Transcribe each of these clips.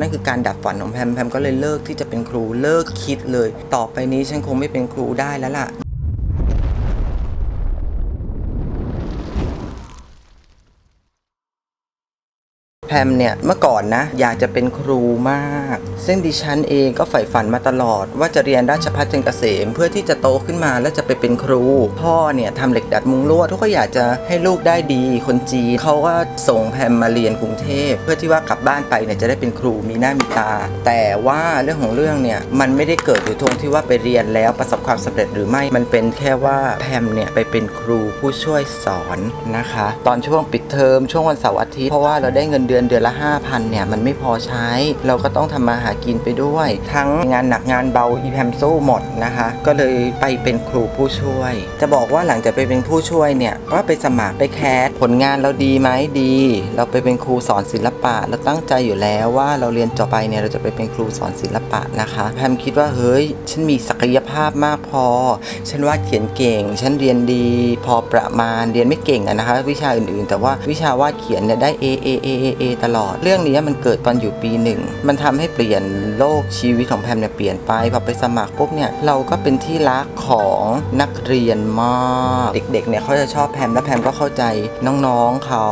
นั่นคือการดับฝันของแพมแพมก็เลยเลิกที่จะเป็นครูเลิกคิดเลย ต่อไปนี้ฉันคงไม่เป็นครูได้แล้วล่ะ พมเนี่ยเมื่อก่อนนะอยากจะเป็นครูมาก ซึ่งดิฉันเองก็ใฝ่ฝันมาตลอด ว่าจะเรียนราชภัฏจันทร์เกษม เพื่อที่จะโตขึ้นมาแล้วจะไปเป็นครู พ่อเนี่ยทำเหล็กดัดมุงลวดทุกก็อยากจะให้ลูกได้ดี คนจีนเขาก็ส่งแพมมาเรียนกรุงเทพ เพื่อที่ว่ากลับบ้านไปเนี่ยจะได้เป็นครูมีหน้ามีตา แต่ว่าเรื่องของเรื่องเนี่ยมันไม่ได้เกิดอยู่ตรงที่ว่าไปเรียนแล้วประสบความสำเร็จหรือไม่มันเป็นแค่ว่าแพมเนี่ยไปเป็นครูผู้ช่วยสอนนะคะ ตอนช่วงปิดเทอมช่วงวันเสาร์อาทิตย์เพราะว่าเราได้เงินเดือนเดือนละ 5,000เนี่ยมันไม่พอใช้ เราก็ต้องทำมาหากินไปด้วย ทั้งงานหนักงานเบาอีแพมสู้หมดนะคะ ก็เลยไปเป็นครูผู้ช่วย จะบอกว่าหลังจากไปเป็นผู้ช่วยเนี่ยก็ไปสมัครไปแคสผลงานเราดีไหมดี เราไปเป็นครูสอนศิลปะ เราตั้งใจอยู่แล้วว่าเราเรียนจบไปเนี่ยเราจะไปเป็นครูสอนศิลปะนะคะแพมคิดว่าเฮ้ยฉันมีศักยภาพมากพอ ฉันวาดเขียนเก่ง ฉันเรียนดีพอประมาณเรียนไม่เก่งอะนะคะ วิชาอื่นๆ แต่ว่าวิชาวาดเขียนเนี่ยได้ A A A A A ตลอด เรื่องนี้มันเกิดตอนอยู่ปีหนึ่ง มันทำให้เปลี่ยนโลกชีวิตของแพมเนี่ยเปลี่ยนไปพอไปสมัครปุ๊บเนี่ยเราก็เป็นที่รักของนักเรียนมากเด็กๆเนี่ยเขาจะชอบแพมและแพมก็เข้าใจน้องๆเขา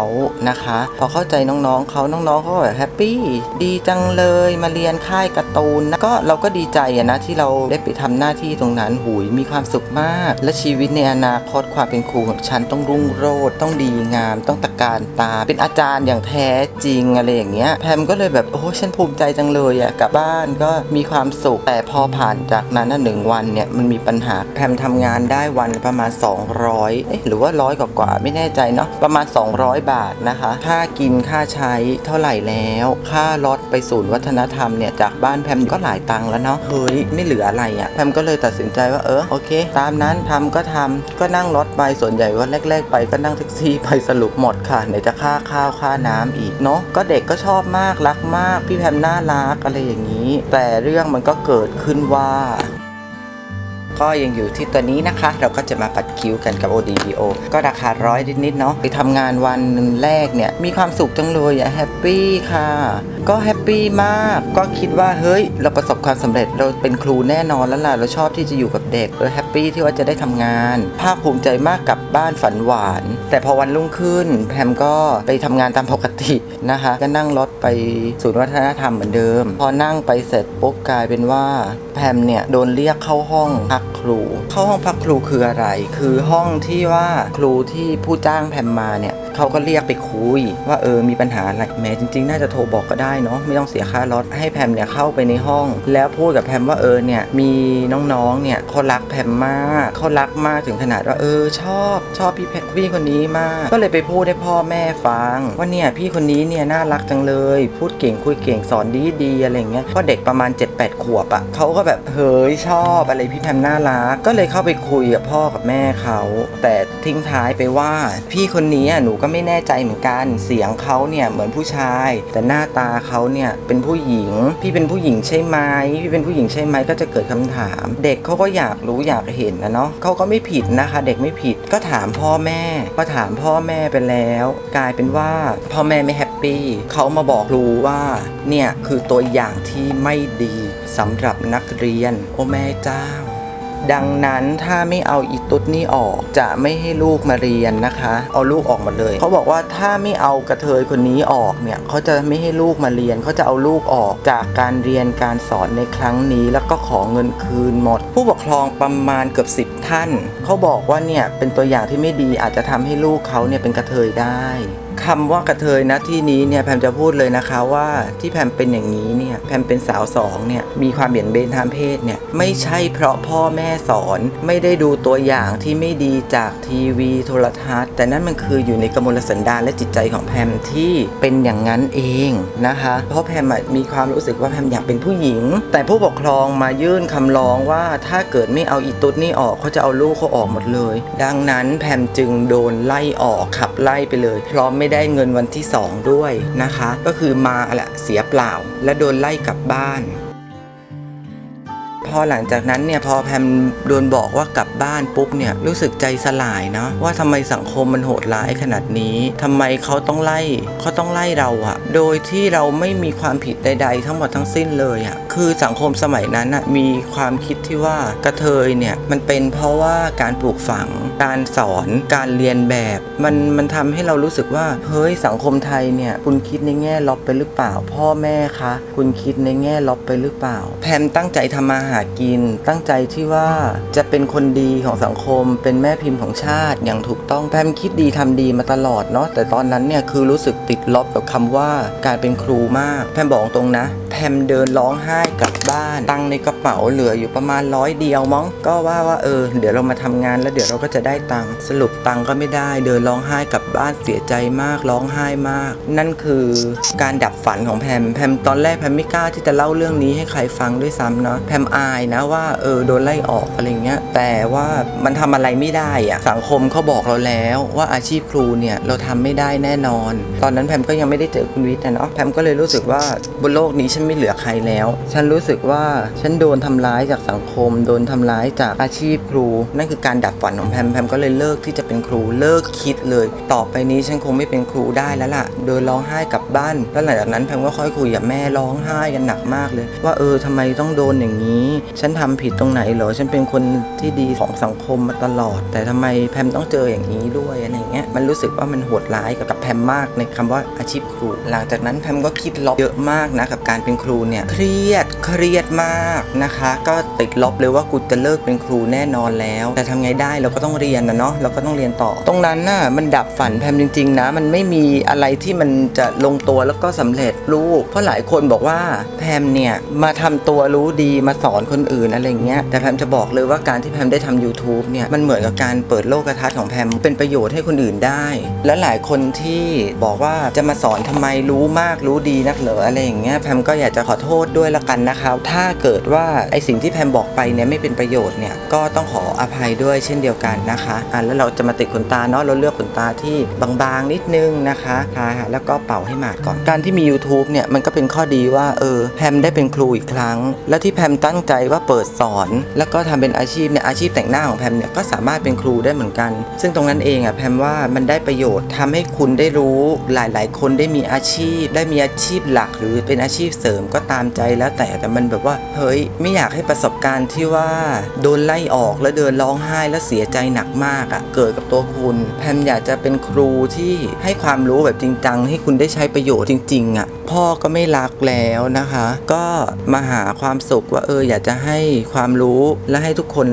นะคะ พอเข้าใจน้องๆเขาน้องๆเขาก็แบบแฮปปี้ดีจังเลยมาเรียนค่ายการ์ตูนนะก็เราก็ดีใจอะนะที่เราได้ไปทำหน้าที่ตรงนั้นหูยมีความสุขมาก และชีวิตในอนาคตความเป็นครูของฉันต้องรุ่งโรจน์ต้องดีงาม ต้องตะการตา เป็นอาจารย์อย่างแท้จริงอะไรอย่างเงี้ยแพมก็เลยแบบโอ้ฉันภูมิใจจังเลยอะกลับบ้านก็มีความสุข แต่พอผ่านจากนั้นหนึ่งวันเนี่ยมันมีปัญหาแพมทำงานได้วันประมาณ 200เอ๊ะหรือว่าร้อยกว่าไม่แน่ใจเนาะประมาณ 200 บาทนะคะ ค่ากินค่าใช้เท่าไหร่แล้ว ค่ารถ ไปศูนย์วัฒนธรรมเนี่ยจากบ้านแพมก็หลายตังค์แล้วเนาะเฮ้ยไม่เหลืออะไรอะแพมก็เลยตัดสินใจว่าเออโอเค ตามนั้นทำก็ทำก็นั่งรถไปส่วนใหญ่ว่าแรก ๆ ไปก็นั่งแท็กซี่ไปสรุปหมดค่ะไหนจะค่าข้าวค่าน้ำอีกเนาะก็เด็กก็ชอบมากรักมากพี่แพมน่ารักอะไรอย่างนี้ แต่เรื่องมันก็เกิดขึ้นว่าก็ยังอยู่ที่ตัวนี้นะคะ เราก็จะมาปัดคิ้วกันกับ ODBO ก็ราคาร้อยนิดๆเนาะไปทำงานวันแรกเนี่ย มีความสุขจังเลยอะแฮปปี้ค่ะ ก็แฮปปี้มาก ก็คิดว่าเฮ้ย เราประสบความสำเร็จเราเป็นครูแน่นอนแล้วล่ะเราชอบที่จะอยู่กับเด็กเราแฮปปี้ที่ว่าจะได้ทำงาน ภาคภูมิใจมากกับบ้านฝันหวาน แต่พอวันรุ่งขึ้นแพมก็ไปทำงานตามปกตินะคะ ก็นั่งรถไปศูนย์วัฒนธรรมเหมือนเดิม พอนั่งไปเสร็จปุ๊บกลายเป็นว่าแพมเนี่ยโดนเรียกเข้าห้องพักครู เข้าห้องพักครูคืออะไร คือห้องที่ว่าครูที่ผู้จ้างแพมมาเนี่ย เขาก็เรียกไปคุย ว่าเออมีปัญหาอะไรแหม้จริง ๆ น่าจะโทรบอกก็ได้เนาะไม่ต้องเสียค่ารถให้แพมเนี่ยเข้าไปในห้อง แล้วพูดกับแพมว่าเออเนี่ยมีน้องๆเนี่ยเขารักแพมมากเขารักมากถึงขนาดว่าเออชอบชอบพี่แพพี่คนนี้มาก ก็เลยไปพูดให้พ่อแม่ฟัง ว่าเนี่ยพี่คนนี้เนี่ยน่ารักจังเลย พูดเก่งคุยเก่งสอนดีดีๆอะไรเงี้ยเพราะเด็กประมาณ8 ขวบอะ่ะเขาก็แบบเฮ้ยชอบอะไรพี่แพมน่ารักก็เลยเข้าไปคุยกับพ่อกับแม่เขาแต่ทิ้งท้ายไปว่า พี่คนนี้หนูก็ไม่แน่ใจเหมือนกันเสียงเขาเนี่ยเหมือนผู้ชาย แต่หน้าตาเขาเนี่ยเป็นผู้หญิง พี่เป็นผู้หญิงใช่ไหมพี่เป็นผู้หญิงใช่ไหมก็จะเกิดคำถาม เด็กเขาก็อยากรู้อยากเห็นนะเนาะเขาก็ไม่ผิดนะคะ เด็กไม่ผิดก็ถามพ่อแม่ ก็ถามพ่อแม่ไปแล้ว กลายเป็นว่าพ่อแม่ไม่แฮป ปี้เขามาบอกครูว่าเนี่ยคือตัวอย่างที่ไม่ดีสำหรับนักเรียน โอ้แม่เจ้า ดังนั้นถ้าไม่เอาอีตุ๊ดนี่ออกจะไม่ให้ลูกมาเรียนนะคะ เอาลูกออกหมดเลยเขาบอกว่าถ้าไม่เอากระเทยคนนี้ออกเนี่ยเขาจะไม่ให้ลูกมาเรียนเขาจะเอาลูกออกจากการเรียนการสอนในครั้งนี้ แล้วก็ขอเงินคืนหมด ผู้ปกครองประมาณเกือบสิบท่านเขาบอกว่าเนี่ยเป็นตัวอย่างที่ไม่ดีอาจจะทำให้ลูกเขาเนี่ยเป็นกระเทยได้คำว่ากระเทยนะที่นี้เนี่ยแพมจะพูดเลยนะคะว่าที่แพมเป็นอย่างนี้เนี่ยแพมเป็นสาวสองเนี่ยมีความเบี่ยงเบนทางเพศเนี่ยไม่ใช่เพราะพ่อแม่สอนไม่ได้ดูตัวอย่างที่ไม่ดีจากทีวีโทรทัศน์ แต่นั่นมันคืออยู่ในกมลสันดานและจิตใจของแพมที่เป็นอย่างนั้นเองนะคะ เพราะแพมมีความรู้สึกว่าแพมอยากเป็นผู้หญิง แต่ผู้ปกครองมายื่นคำร้องว่าถ้าเกิดไม่เอาอีตุ๊ดนี่ออกเขาจะเอาลูกเขาออกหมดเลย ดังนั้นแพมจึงโดนไล่ออกขับไล่ไปเลยเพราะไม่ได้เงินวันที่ 2 ด้วยนะคะ ก็คือมาแหละเสียเปล่า และโดนไล่กลับบ้านพอหลังจากนั้นเนี่ยพอแพมโดนบอกว่ากลับบ้านปุ๊บเนี่ยรู้สึกใจสลายเนาะว่าทำไมสังคมมันโหดร้ายขนาดนี้ทำไมเขาต้องไล่เขาต้องไล่เราอะโดยที่เราไม่มีความผิดใด ๆ ทั้งหมดทั้งสิ้นเลยอะคือสังคมสมัยนั้นอะมีความคิดที่ว่ากระเทยเนี่ยมันเป็นเพราะว่าการปลูกฝังการสอนการเรียนแบบ มันมันทำให้เรารู้สึกว่า เฮ้ยสังคมไทยเนี่ยคุณคิดในแง่ลบไปหรือเปล่า พ่อแม่คะคุณคิดในแง่ลบไปหรือเปล่า แพมตั้งใจทำมาหากิน ตั้งใจที่ว่าจะเป็นคนดีของสังคม เป็นแม่พิมพ์ของชาติอย่างถูกต้องแพมคิดดีทำดีมาตลอดเนาะแต่ตอนนั้นเนี่ยคือรู้สึกติดลบกับคำว่าการเป็นครูมาก แพมบอกตรงนะ แพมเดินร้องไห้กลับบ้าน ตังในกระเป๋าเหลืออยู่ประมาณร้อยเดียวมั้งก็ว่าว่าเออ เดี๋ยวเรามาทำงานแล้วเดี๋ยวเราก็จะได้ตังค์สรุปตังค์ก็ไม่ได้เดินร้องไห้กลับบ้านเสียใจมากร้องไห้มาก นั่นคือการดับฝันของแพมแพมตอนแรกแพมไม่กล้าที่จะเล่าเรื่องนี้ให้ใครฟังด้วยซ้ำเนาะแพมอายนะว่าเออโดนไล่ออกอะไรเงี้ยแต่ว่ามันทำอะไรไม่ได้อะสังคมเขาบอกเราแล้วว่าอาชีพครูเนี่ยเราทำไม่ได้แน่นอน ตอนนั้นแพมก็ยังไม่ได้เจอคุณวิทย์นะเนาะแพมก็เลยรู้สึกว่าบนโลกนี้ฉันไม่เหลือใครแล้ว ฉันรู้สึกว่าฉันโดนทำร้ายจากสังคม โดนทำร้ายจากอาชีพครู นั่นคือการดับฝันของแพมแพมก็เลยเลิกที่จะเป็นครูเลิกคิดเลย ต่อไปนี้ฉันคงไม่เป็นครูได้แล้วล่ะ เดินร้องไห้กลับบ้าน แล้วหลังจากนั้นแพมก็ค่อยคุยกับแม่ร้องไห้กันหนักมากเลย ว่าเออทำไมต้องโดนอย่างนี้ ฉันทำผิดตรงไหนเหรอฉันเป็นคนที่ดีของสังคมมาตลอด แต่ทำไมแพมต้องเจออย่างนี้ด้วยอะไรเงี้ยมันรู้สึกว่ามันโหดร้ายกับแพมมากในคำว่าอาชีพครู หลังจากนั้นแพมก็คิดลบเยอะมากนะกับการเป็นครูเนี่ยเครียดเครียดมากนะคะ ก็ติดลบเลยว่ากูจะเลิกเป็นครูแน่นอนแล้ว แต่ทำไงได้เราก็ต้องเรียนนะเนาะเราก็ต้องเรียนต่อ ตรงนั้นน่ะมันดับฝันแพมจริง ๆ นะ มันไม่มีอะไรที่มันจะลงตัวแล้วก็สำเร็จลูก เพราะหลายคนบอกว่าแพมเนี่ยมาทำตัวรู้ดีมาสอนคนอื่นอะไรเงี้ยแต่แพมจะบอกเลยว่าการที่แพมได้ทำ YouTube เนี่ยมันเหมือนกับการเปิดโลกทัศน์ของแพมเป็นประโยชน์ให้คนอื่นได้ และหลายคนที่บอกว่าจะมาสอนทำไมรู้มากรู้ดีนักเหรออะไรอย่างเงี้ยแพมก็อยากจะขอโทษด้วยละกันนะคะถ้าเกิดว่าไอสิ่งที่แพมบอกไปเนี่ยไม่เป็นประโยชน์เนี่ยก็ต้องขออภัยด้วยเช่นเดียวกันนะคะอะแล้วเราจะมาติดขนตาเนาะเราเลือกขนตาที่บางๆนิดนึงนะคะทาแล้วก็เป่าให้หมาดก่อน การที่มี YouTube เนี่ยมันก็เป็นข้อดีว่าเออแพมได้เป็นครูอีกครั้ง และที่แพมตั้งใจว่าเปิดสอน แล้วก็ทำเป็นอาชีพเนี่ยอาชีพแต่งหน้าของแพมเนี่ยก็สามารถเป็นครูได้เหมือนกัน ซึ่งตรงนั้นเองอะแพมว่ามันได้ประโยชน์ทำให้คุณได้รู้หลายๆ คนได้มีอาชีพ ได้มีอาชีพหลักหรือเป็นอาชีพเสริมก็ตามใจแล้วแต่แต่มันแบบว่าเฮ้ยไม่อยากให้ประสบการณ์ที่ว่าโดนไล่ออกแล้วเดินร้องไห้แล้วเสียใจหนักมากอะเกิดกับตัวคุณแพมอยากจะเป็นครูที่ให้ความรู้แบบจริงจังให้คุณได้ใช้ประโยชน์จริง ๆอะพ่อก็ไม่รักแล้วนะคะ ก็มาหาความสุขว่าเอออยากจะให้ความรู้และให้ทุกคน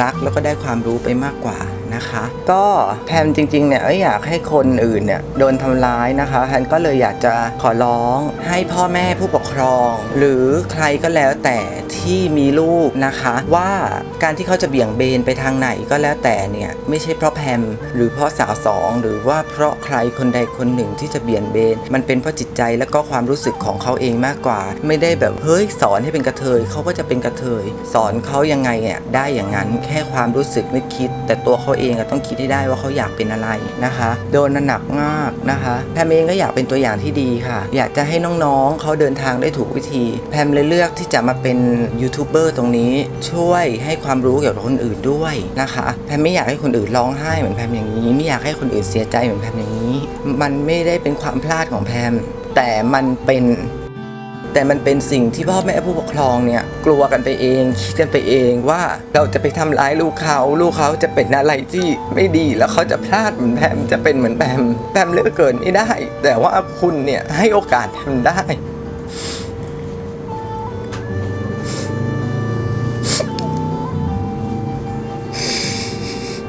รักแล้วก็ได้ความรู้ไปมากกว่า นะคะ ก็แพมจริงๆเนี่ยอยากให้คนอื่นเนี่ยโดนทำร้ายนะคะแพมก็เลยอยากจะขอร้องให้พ่อแม่ผู้ปกครอง หรือใครก็แล้วแต่ที่มีลูกนะคะ ว่าการที่เขาจะเบี่ยงเบนไปทางไหนก็แล้วแต่เนี่ยไม่ใช่เพราะแพมหรือเพราะสาวสองหรือว่าเพราะใครคนใดคนหนึ่งที่จะเบี่ยงเบน มันเป็นเพราะจิตใจและก็ความรู้สึกของเขาเองมากกว่า ไม่ได้แบบเฮ้ยสอนให้เป็นกระเทยเขาก็จะเป็นกระเทย สอนเขายังไงอะได้อย่างนั้นแค่ความรู้สึกนึกคิด แต่ตัวเขาเองต้องคิดให้ได้ว่าเขาอยากเป็นอะไรนะคะ โดนหนักมากนะคะแพมเองก็อยากเป็นตัวอย่างที่ดีค่ะ อยากจะให้น้องๆเขาเดินทางได้ถูกวิธี แพมเลยเลือกที่จะมาเป็นยูทูบเบอร์ตรงนี้ช่วยให้ความรู้เกี่ยวกับคนอื่นด้วยนะคะ แพมไม่อยากให้คนอื่นร้องไห้เหมือนแพมอย่างนี้ไม่อยากให้คนอื่นเสียใจเหมือนแพมอย่างนี้ มันไม่ได้เป็นความพลาดของแพมแต่มันเป็น แต่มันเป็นสิ่งที่พ่อแม่ผู้ปกครองเนี่ยกลัวกันไปเองคิดกันไปเองว่าเราจะไปทำร้ายลูกเขา ลูกเขาจะเป็นอะไรที่ไม่ดีแล้วเขาจะพลาดเหมือนแพมจะเป็นเหมือนแพมแพมเลือกเกินไม่ได้ แต่ว่าคุณเนี่ยให้โอกาสแพมได้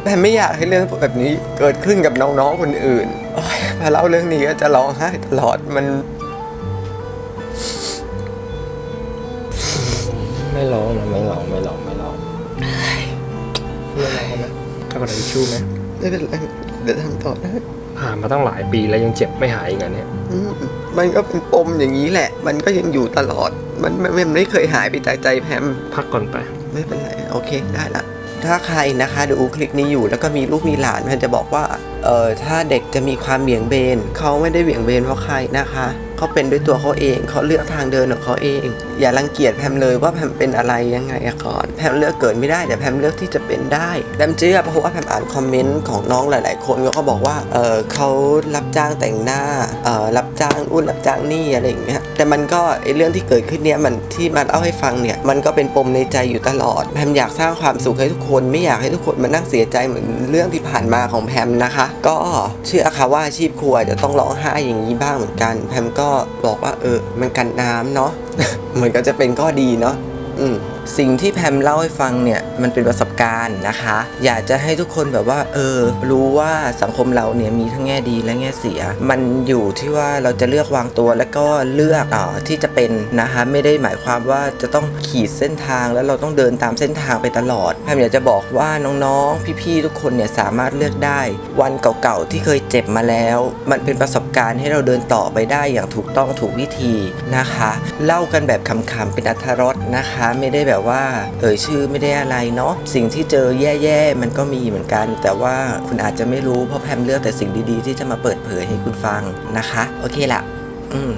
แพมไม่อยากให้เรื่องแบบนี้เกิดขึ้นกับน้องๆคนอื่นพอเล่าเรื่องนี้ก็จะร้องไห้ตลอดมัน ไม่ร้องนะไม่ร้องไม่ร้องไม่ร้องไม่ร้องนะถ้ากระดาษทิชชู่ไหมไม่เป็นไรเดี๋ยวทำต่อได้ผ่านมาตั้งหลายปีแล้วยังเจ็บไม่หายอีกอันเนี้ยอืมมันก็เป็นปมอย่างนี้แหละ มันก็ยังอยู่ตลอด มันมันมันไม่เคยหายไปจากใจแพมพักก่อนไป ไม่เป็นไร โอเคได้ละ ถ้าใครนะคะดูคลิปนี้อยู่แล้วก็มีลูกมีหลานแพมจะบอกว่าเออถ้าเด็กจะมีความเบี่ยงเบนเขาไม่ได้เบี่ยงเบนเพราะใครนะคะเขาเป็นด้วยตัวเขาเองเขาเลือกทางเดินของเขาเอง อย่ารังเกียจแพมเลยว่าแพมเป็นอะไรยังไงอะก่อนแพมเลือกเกิดไม่ได้แต่แพมเลือกที่จะเป็นได้แพมเชื่อเพราะว่าแพมอ่านคอมเมนต์ของน้องหลาย ๆ คนเขาก็บอกว่าเออเขารับจ้างแต่งหน้าเออรับจ้างอุ่นรับจ้างนี่อะไรอย่างเงี้ย แต่มันก็ไอเรื่องที่เกิดขึ้นเนี่ยมันที่มาเล่าให้ฟังเนี่ยมันก็เป็นปมในใจอยู่ตลอดแพมอยากสร้างความสุขให้ทุกคน ไม่อยากให้ทุกคนมานั่งเสียใจเหมือนเรื่องที่ผ่านมาของแพมนะคะ ก็เชื่อค่ะว่าอาชีพครัวจะต้องร้องไห้อย่างนี้บ้างเหมือนกัน แพมก็บอกว่าเออมันกันน้ำเนาะเหมือนก็จะเป็นข้อดีเนาะอืม สิ่งที่แพมเล่าให้ฟังเนี่ยมันเป็นประสบการณ์นะคะ อยากจะให้ทุกคนแบบว่า เออ รู้ว่าสังคมเราเนี่ยมีทั้งแง่ดีและแง่เสีย มันอยู่ที่ว่าเราจะเลือกวางตัวแล้วก็เลือกอ่อที่จะเป็นนะคะไม่ได้หมายความว่าจะต้องขีดเส้นทางแล้วเราต้องเดินตามเส้นทางไปตลอดแพมอยากจะบอกว่าน้องๆ พี่ๆทุกคนเนี่ยสามารถเลือกได้ วันเก่าๆที่เคยเจ็บมาแล้ว มันเป็นประสบการณ์ให้เราเดินต่อไปได้อย่างถูกต้องถูกวิธีนะคะ เล่ากันแบบขำๆเป็นอัธรสนะคะ ไม่ได้แบบแต่ว่าเอ่ยชื่อไม่ได้อะไรเนาะสิ่งที่เจอแย่ๆมันก็มีเหมือนกัน แต่ว่าคุณอาจจะไม่รู้เพราะแพมเลือกแต่สิ่งดีๆ ที่จะมาเปิดเผยให้คุณฟังนะคะ โอเคละอืม